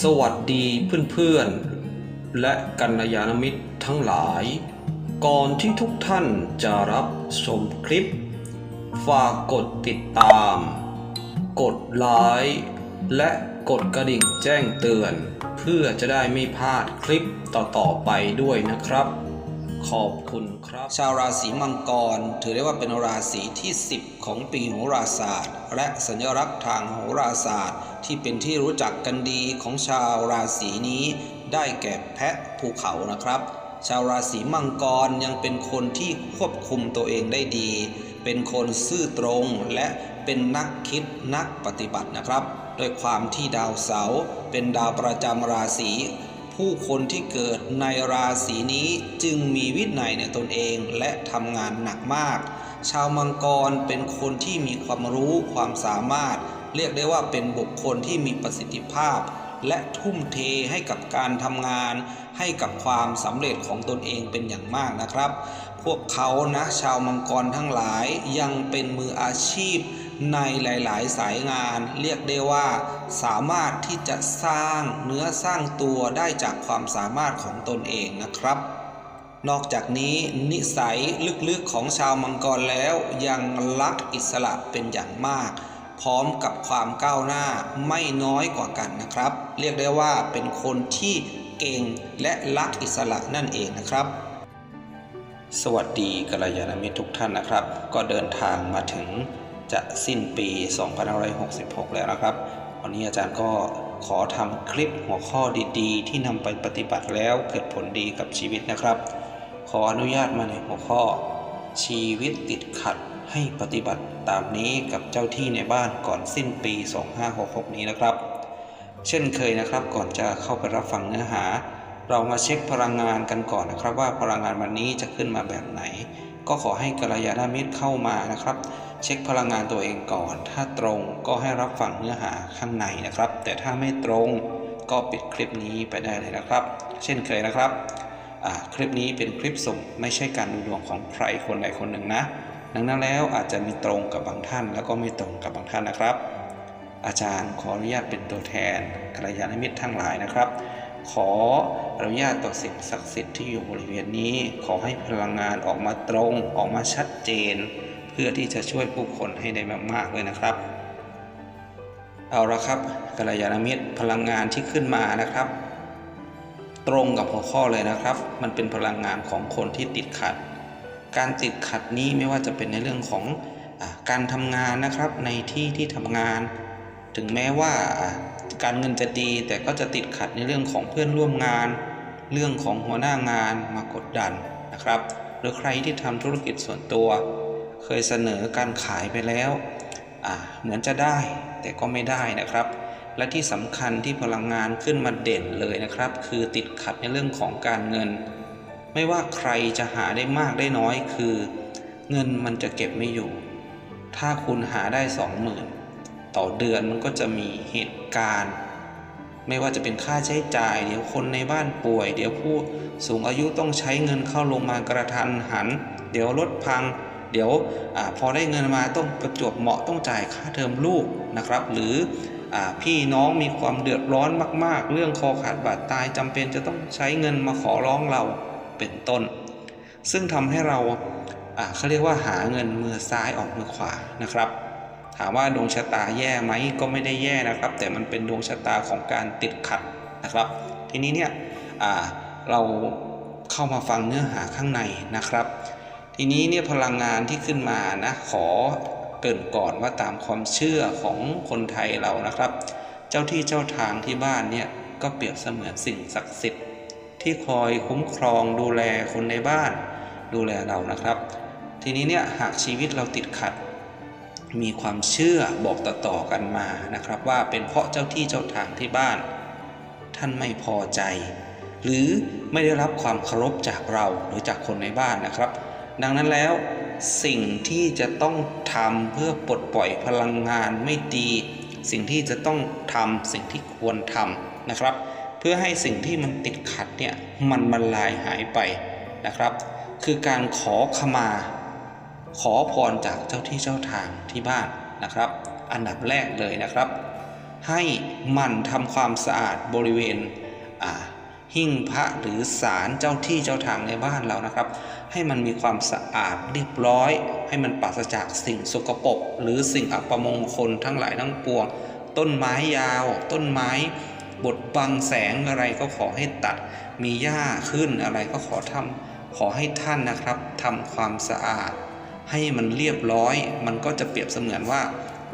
สวัสดีเพื่อนๆ และกัลยาณมิตรทั้งหลาย ก่อนที่ทุกท่านจะรับชมคลิป ฝากกดติดตาม กดไลค์และกดกระดิ่งแจ้งเตือน เพื่อจะได้ไม่พลาดคลิปต่อๆไปด้วยนะครับ ขอบคุณครับ ชาวราศีมังกร ถือได้ว่าเป็นราศีที่ 10 ของปีโหราศาสตร์ และสัญลักษณ์ทางโหราศาสตร์ ที่เป็นที่รู้จักกันดีของชาวราศีนี้ได้แก่แพะภูเขานะครับ ชาวราศีมังกรยังเป็นคนที่ควบคุมตัวเองได้ดี เป็นคนซื่อตรงและเป็นนักคิดนักปฏิบัตินะครับด้วยความที่ดาวเสาร์เป็นดาวประจำราศีผู้คนที่เกิดในราศีนี้จึงมีวินัยในตนเองและทำงานหนักมาก ชาวมังกรเป็นคนที่มีความรู้ความสามารถ เรียกได้ว่าเป็นบุคคลที่มีประสิทธิภาพ และทุ่มเทให้กับการทำงาน ให้กับความสำเร็จของตนเองเป็นอย่างมากนะครับ พวกเขานะชาวมังกรทั้งหลายยังเป็นมืออาชีพในหลาย ๆ สายงาน เรียกได้ว่า สามารถที่จะสร้างเนื้อสร้างตัวได้จากความสามารถของตนเองนะครับนอกจากนี้นิสัยลึกๆของชาวมังกรแล้วยังรักอิสระเป็นอย่างมาก พร้อมกับความก้าวหน้าไม่น้อยกว่ากันนะครับ เรียกได้ว่าเป็นคนที่เก่งและรักอิสระนั่นเองนะครับ สวัสดีกัลยาณมิตรทุกท่านนะครับ ก็เดินทางมาถึงจะสิ้นปี2566 แล้วนะครับ วันนี้อาจารย์ก็ขอทำคลิปหัวข้อดีๆ ที่นำไปปฏิบัติแล้วเกิดผลดีกับชีวิตนะครับ ขออนุญาตมาในหัวข้อชีวิตติดขัด ให้ปฏิบัติตามนี้กับเจ้าที่ในบ้านก่อนสิ้นปี 2566 นี้นะครับ เช่นเคยนะครับก่อนจะเข้าไปรับฟังเนื้อหา เรามาเช็คพลังงานกันก่อนนะครับ ว่าพลังงานวันนี้จะขึ้นมาแบบไหน ก็ขอให้กัลยาณมิตรเข้ามานะครับ เช็คพลังงานตัวเองก่อน ถ้าตรงก็ให้รับฟังเนื้อหาข้างในนะครับ แต่ถ้าไม่ตรงก็ปิดคลิปนี้ไปได้เลยนะครับ เช่นเคยนะครับคลิปนี้เป็นคลิปสุ่มไม่ใช่การดูดวงของใครคนใดคนหนึ่งนะ ดังนั้นแล้วอาจจะมีตรงกับบางท่าน แล้วก็ไม่ตรงกับบางท่านนะครับ อาจารย์ขออนุญาตเป็นตัวแทนกัลยาณมิตรทั้งหลายนะครับ ขออนุญาตต่อสิ่งศักดิ์สิทธิ์ที่อยู่บริเวณนี้ ขอให้พลังงานออกมาตรงออกมาชัดเจน เพื่อที่จะช่วยผู้คนให้ได้มากๆเลยนะครับ เอาละครับกัลยาณมิตรพลังงานที่ขึ้นมานะครับ ตรงกับหัวข้อเลยนะครับ มันเป็นพลังงานของคนที่ติดขัด การติดขัดนี้ไม่ว่าจะเป็นในเรื่องของอการทำงานนะครับในที่ที่ทำงาน ถึงแม้ว่าการเงินจะดีแต่ก็จะติดขัดในเรื่องของเพื่อนร่วมงาน เรื่องของหัวหน้างานมากดดันนะครับ หรือใครที่ทำธุรกิจส่วนตัว เคยเสนอการขายไปแล้วเหมือนจะได้แต่ก็ไม่ได้นะครับ และที่สำคัญที่พลังงานขึ้นมาเด่นเลยนะครับ คือติดขัดในเรื่องของการเงิน ไม่ว่าใครจะหาได้มากได้น้อยคือ เงินมันจะเก็บไม่อยู่ ถ้าคุณหาได้สองหมื่นต่อเดือนมันก็จะมีเหตุการณ์ ไม่ว่าจะเป็นค่าใช้จ่าย เดี๋ยวคนในบ้านป่วย เดี๋ยวผู้สูงอายุต้องใช้เงินเข้าโรงพยากระทันหัน เดี๋ยวรถพัง เดี๋ยวอพอได้เงินมาต้องประจวบเหมาะต้องจ่ายค่าเทอมลูกนะครับ หรืออพี่น้องมีความเดือดร้อนมาก ๆ เรื่องคอขาดบาดตายจำเป็นจะต้องใช้เงินมาขอร้องเรา เป็นต้น ซึ่งทำให้เราเขาเรียกว่าหาเงินมือซ้ายออกมือขวานะครับ ถามว่าดวงชะตาแย่ไหมก็ไม่ได้แย่นะครับ แต่มันเป็นดวงชะตาของการติดขัดนะครับ ทีนี้เนี่ยเราเข้ามาฟังเนื้อหาข้างในนะครับ ทีนี้เนี่ยพลังงานที่ขึ้นมานะขอเกินก่อนว่าตามความเชื่อของคนไทยเรานะครับ เจ้าที่เจ้าทางที่บ้านเนี่ยก็เปรียบเสมือนสิ่งศักดิ์สิทธิ์ ที่คอยคุ้มครองดูแลคนในบ้าน ดูแลเรานะครับ ทีนี้เนี่ยหากชีวิตเราติดขัด มีความเชื่อบอกต่อๆกันมานะครับ ว่าเป็นเพราะเจ้าที่เจ้าทางที่บ้าน ท่านไม่พอใจ หรือไม่ได้รับความเคารพจากเราหรือจากคนในบ้านนะครับ ดังนั้นแล้วสิ่งที่จะต้องทำเพื่อปลดปล่อยพลังงานไม่ดี สิ่งที่จะต้องทำสิ่งที่ควรทำนะครับ เพื่อให้สิ่งที่มันติดขัดเนี่ยมันบรรลายหายไปนะครับ คือการขอขมา ขอพรจากเจ้าที่เจ้าทางที่บ้านนะครับ อันดับแรกเลยนะครับ ให้มันทำความสะอาดบริเวณหิ้งพระหรือศาลเจ้าที่เจ้าทางในบ้านเรานะครับ ให้มันมีความสะอาดเรียบร้อย ให้มันปราศจากสิ่งสกปรกหรือสิ่งอัปมงคลทั้งหลายทั้งปวง ต้นไม้ยาว ต้นไม้ บดบังแสงอะไรก็ขอให้ตัด มีหญ้าขึ้นอะไรก็ขอทำขอให้ท่านนะครับทำความสะอาด ให้มันเรียบร้อย มันก็จะเปรียบเสมือนว่า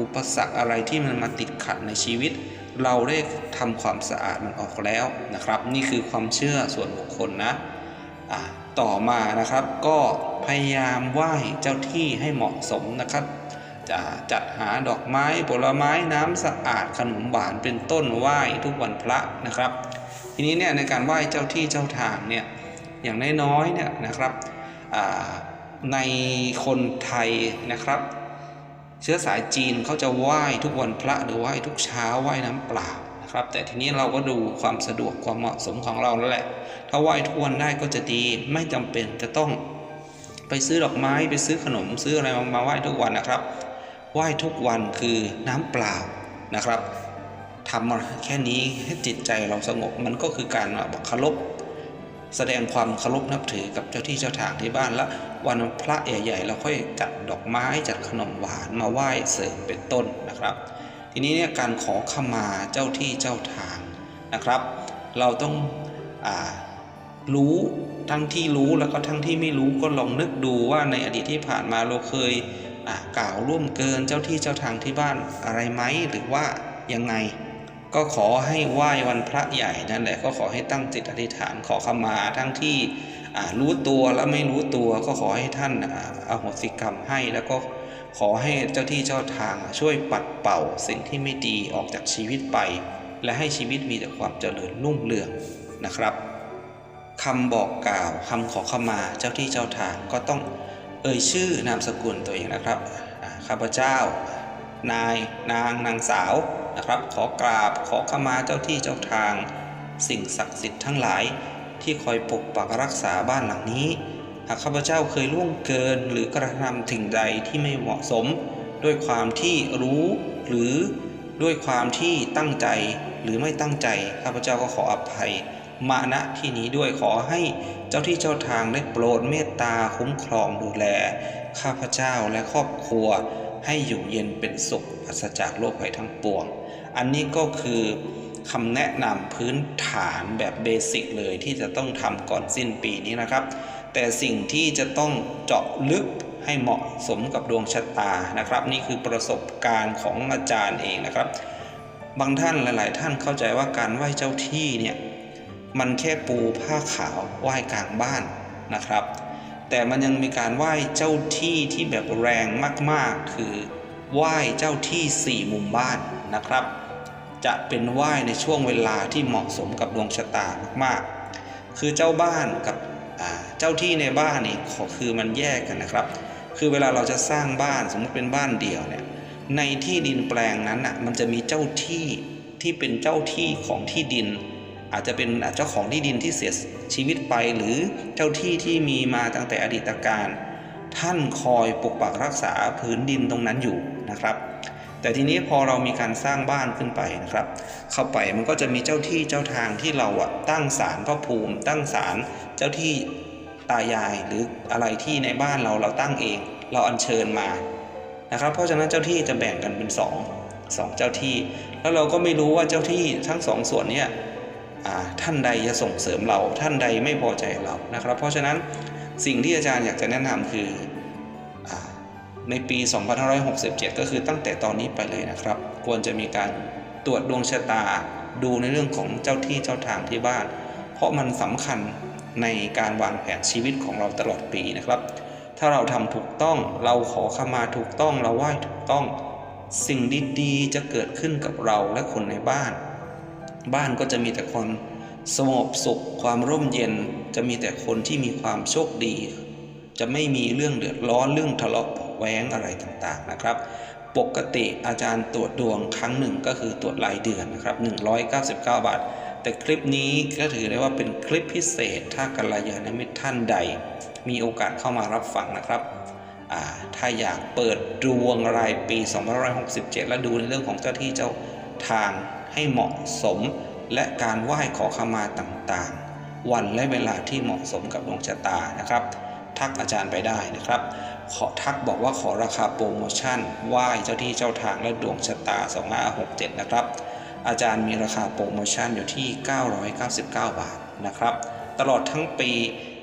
อุปสรรคอะไรที่มันมาติดขัดในชีวิต เราได้ทำความสะอาดมันออกแล้วนะครับ นี่คือความเชื่อส่วนบุคคลนะะต่อมานะครับก็พยายามไหว้เจ้าที่ให้เหมาะสมนะครับ จะจัดหาดอกไม้ผลไม้น้ำสะอาดขนมหวานเป็นต้นไหว้ทุกวันพระนะครับ ทีนี้เนี่ยในการไหว้เจ้าที่เจ้าทางเนี่ยอย่างน้อยๆเนี่ยนะครับในคนไทยนะครับ เชื้อสายจีนเขาจะไหว้ทุกวันพระหรือไหว้ทุกเช้าไหว้น้ำเปล่านะครับ แต่ทีนี้เราก็ดูความสะดวกความเหมาะสมของเราแล้วแหละ ถ้าไหว้ทุกวันได้ก็จะดีไม่จำเป็นจะต้องไปซื้อดอกไม้ไปซื้อขนมซื้ออะไรมามาไหว้ทุกวันนะครับ ไหว้ทุกวันคือน้ำเปล่านะครับทำแค่นี้ให้จิตใจเราสงบมันก็คือการเคารพแสดงความเคารพนับถือกับเจ้าที่เจ้าทางที่บ้านและวันพระใหญ่ๆเราค่อยจัดดอกไม้จัดขนมหวานมาไหว้เสริมเป็นต้นนะครับ ทีนี้เนี่ยการขอขมาเจ้าที่เจ้าทางนะครับ เราต้องอรู้ทั้งที่รู้แล้วก็ทั้งที่ไม่รู้ก็ลองนึกดูว่าในอดีตที่ผ่านมาเราเคย่ะกล่าวร่วมเกินเจ้าที่เจ้าทางที่บ้านอะไรไหมหรือว่ายังไง ก็ขอให้ไหว้วันพระใหญ่นั่นแหละก็ขอให้ตั้งจิตอธิษฐานขอขมาทั้งที่รู้ตัวและไม่รู้ตัวก็ขอให้ท่านอาอโหสิกรรมให้แล้วก็ขอให้เจ้าที่เจ้าทางช่วยปัดเป่าสิ่งที่ไม่ดีออกจากชีวิตไป และให้ชีวิตมีแต่ความเจริญรุ่งเรืองนะครับคำบอกกล่าวคำขอขมาเจ้าที่เจ้าทางก็ต้อง เอ่ยชื่อนามสกุลตัวเองนะครับข้าพเจ้า นายนางนางสาวนะครับ ขอกราบขอขมาเจ้าที่เจ้าทาง สิ่งศักดิ์สิทธิ์ทั้งหลาย ที่คอยปกปักรักษาบ้านหลังนี้ หากข้าพเจ้าเคยล่วงเกินหรือกระทำถึงใดที่ไม่เหมาะสม ด้วยความที่รู้หรือด้วยความที่ตั้งใจหรือไม่ตั้งใจข้าพเจ้าก็ขออภัย มาณที่นี้ด้วยขอให้เจ้าที่เจ้าทางได้โปรดเมตตาคุ้มครองดูแล ข้าพเจ้าและครอบครัวให้อยู่เย็นเป็นสุขปราศจากโรคภัยทั้งปวง อันนี้ก็คือคำแนะนำพื้นฐานแบบเบสิกเลยที่จะต้องทำก่อนสิ้นปีนี้นะครับ แต่สิ่งที่จะต้องเจาะลึกให้เหมาะสมกับดวงชะตานะครับ นี่คือประสบการณ์ของอาจารย์เองนะครับ บางท่านหลาย ๆ ท่านเข้าใจว่าการไหว้เจ้าที่เนี่ย มันแค่ปูผ้าขาวไหว้กลางบ้านนะครับ แต่มันยังมีการไหว้เจ้าที่ที่แบบแรงมากๆ คือไหว้เจ้าที่สี่มุมบ้านนะครับ จะเป็นไหว้ในช่วงเวลาที่เหมาะสมกับดวงชะตามากๆ คือเจ้าบ้านกับเจ้าที่ในบ้านนี่คือมันแยกกันนะครับ คือเวลาเราจะสร้างบ้านสมมติเป็นบ้านเดี่ยวเนี่ยในที่ดินแปลงนั้นอะมันจะมีเจ้าที่ที่เป็นเจ้าที่ของที่ดิน อาจจะเป็นเจ้าของที่ดินที่เสียชีวิตไปหรือเจ้าที่ที่มีมาตั้งแต่อดีตการ ท่านคอยปกปักรักษาพื้นดินตรงนั้นอยู่นะครับ แต่ทีนี้พอเรามีการสร้างบ้านขึ้นไปนะครับ เข้าไปมันก็จะมีเจ้าที่เจ้าทางที่เราอะตั้งศาลพระภูมิ ตั้งศาลเจ้าที่ตายายหรืออะไรที่ในบ้านเราเราตั้งเอง เราอัญเชิญมานะครับ เพราะฉะนั้นเจ้าที่จะแบ่งกันเป็นสองสองเจ้าที่ แล้วเราก็ไม่รู้ว่าเจ้าที่ทั้งสองส่วนเนี่ย ท่านใดจะส่งเสริมเราท่านใดไม่พอใจเรานะครับ เพราะฉะนั้นสิ่งที่อาจารย์อยากจะแนะนำคืออาในปี 2567 ก็คือตั้งแต่ตอนนี้ไปเลยนะครับ ควรจะมีการตรวจดวงชะตาดูในเรื่องของเจ้าที่เจ้าทางที่บ้าน เพราะมันสำคัญในการวางแผนชีวิตของเราตลอดปีนะครับ ถ้าเราทำถูกต้องเราขอขมาถูกต้องเราไหว้ถูกต้อง สิ่งดีๆจะเกิดขึ้นกับเราและคนในบ้าน บ้านก็จะมีแต่คนสงบสุขความร่มเย็นจะมีแต่คนที่มีความโชคดี จะไม่มีเรื่องเดือดร้อนเรื่องทะเลาะเบาะแว้งอะไรต่างๆนะครับ ปกติอาจารย์ตรวจดวงครั้งหนึ่งก็คือตรวจรายเดือนนะครับ199 บาท แต่คลิปนี้ก็ถือได้ว่าเป็นคลิปพิเศษ ถ้ากัลยาณมิตรท่านใด มีโอกาสเข้ามารับฟังนะครับถ้าอยากเปิดดวงรายปี 2567 และดูในเรื่องของเจ้าที่เจ้าทาง ให้เหมาะสม และการไหว้ขอขมาต่างๆ วันและเวลาที่เหมาะสมกับดวงชะตานะครับ ทักอาจารย์ไปได้นะครับ ขอทักบอกว่าขอราคาโปรโมชั่นไหว้เจ้าที่เจ้าทางและดวงชะตา 2567 นะครับ อาจารย์มีราคาโปรโมชั่นอยู่ที่ 999 บาทนะครับ ตลอดทั้งปี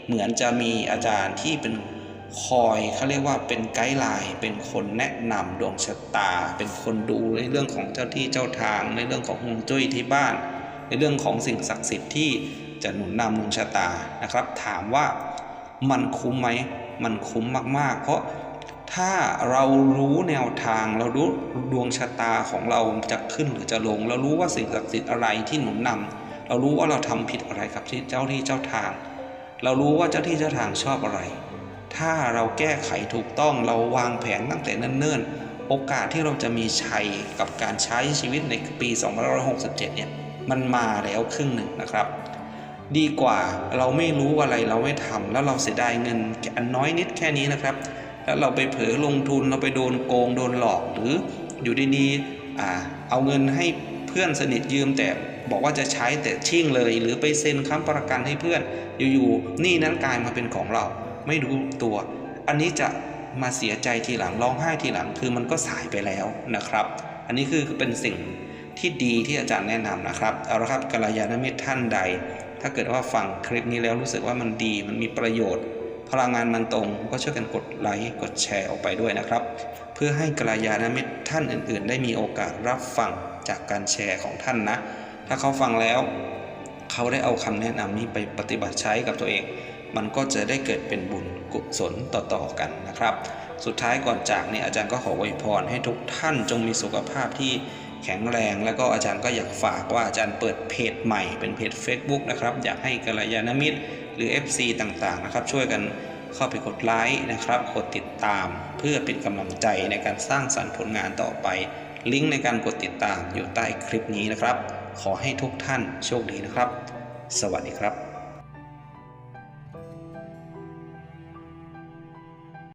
เหมือนจะมีอาจารย์ที่เป็น คอยเขาเรียกว่าเป็นไกด์ไลน์เป็นคนแนะนำดวงชะตา เป็นคนดูในเรื่องของเจ้าที่เจ้าทาง ในเรื่องของฮวงจุ้ยที่บ้าน ในเรื่องของสิ่งศักดิ์สิทธิ์ที่จะหนุนนำดวงชะตานะครับ ถามว่ามันคุ้มไหมมันคุ้มมาก ๆ เพราะถ้าเรารู้แนวทางเรารู้ดวงชะตาของเราจะขึ้นหรือจะลง เรารู้ว่าสิ่งศักดิ์สิทธิ์อะไรที่หนุนนำเรารู้ว่าเราทำผิดอะไรกับที่เจ้าที่เจ้าทาง เรารู้ว่าเจ้าที่เจ้าทางชอบอะไร ถ้าเราแก้ไขถูกต้องเราวางแผนตั้งแต่เนิ่นๆ โอกาสที่เราจะมีชัยกับการใช้ชีวิตในปี2567 เนี่ย มันมาแล้วครึ่งหนึ่งนะครับ ดีกว่าเราไม่รู้อะไรเราไม่ทำแล้วเราเสียดายเงินอันน้อยนิดแค่นี้นะครับ แล้วเราไปเผลอลงทุนเราไปโดนโกงโดนหลอกหรืออยู่ดีๆอเอาเงินให้เพื่อนสนิทยืมแต่บอกว่าจะใช้แต่ชิ่งเลย หรือไปเซ็นค้ำประกันให้เพื่อน อยู่ๆนี่นั้นกลายมาเป็นของเรา ไม่รู้ตัว อันนี้จะมาเสียใจทีหลังร้องไห้ทีหลังคือมันก็สายไปแล้วนะครับ อันนี้คือเป็นสิ่งที่ดีที่อาจารย์แนะนำนะครับเอาละครับกัลยาณมิตรท่านใด ถ้าเกิดว่าฟังคลิปนี้แล้วรู้สึกว่ามันดีมันมีประโยชน์ พลังงานมันตรงก็ช่วยกันกดไลค์กดแชร์ออกไปด้วยนะครับ เพื่อให้กัลยาณมิตรท่านอื่น ๆ ได้มีโอกาสรับฟังจากการแชร์ของท่านนะ ถ้าเขาฟังแล้ว เขาได้เอาคำแนะนำนี้ไปปฏิบัติใช้กับตัวเอง มันก็จะได้เกิดเป็นบุญกุศลต่อๆกันนะครับ สุดท้ายก่อนจากเนี่ยอาจารย์ก็ขออวยพรให้ทุกท่านจงมีสุขภาพที่แข็งแรงแล้วก็อาจารย์ก็อยากฝากว่าอาจารย์เปิดเพจใหม่เป็นเพจ Facebook นะครับ อยากให้กัลยาณมิตร หรือ FC ต่างๆนะครับ ช่วยกันเข้าไปกดไลค์นะครับ กดติดตามเพื่อเป็นกำลังใจในการสร้างสรรค์ผลงานต่อไป ลิงก์ในการกดติดตามอยู่ใต้คลิปนี้นะครับ ขอให้ทุกท่านโชคดีนะครับ สวัสดีครับ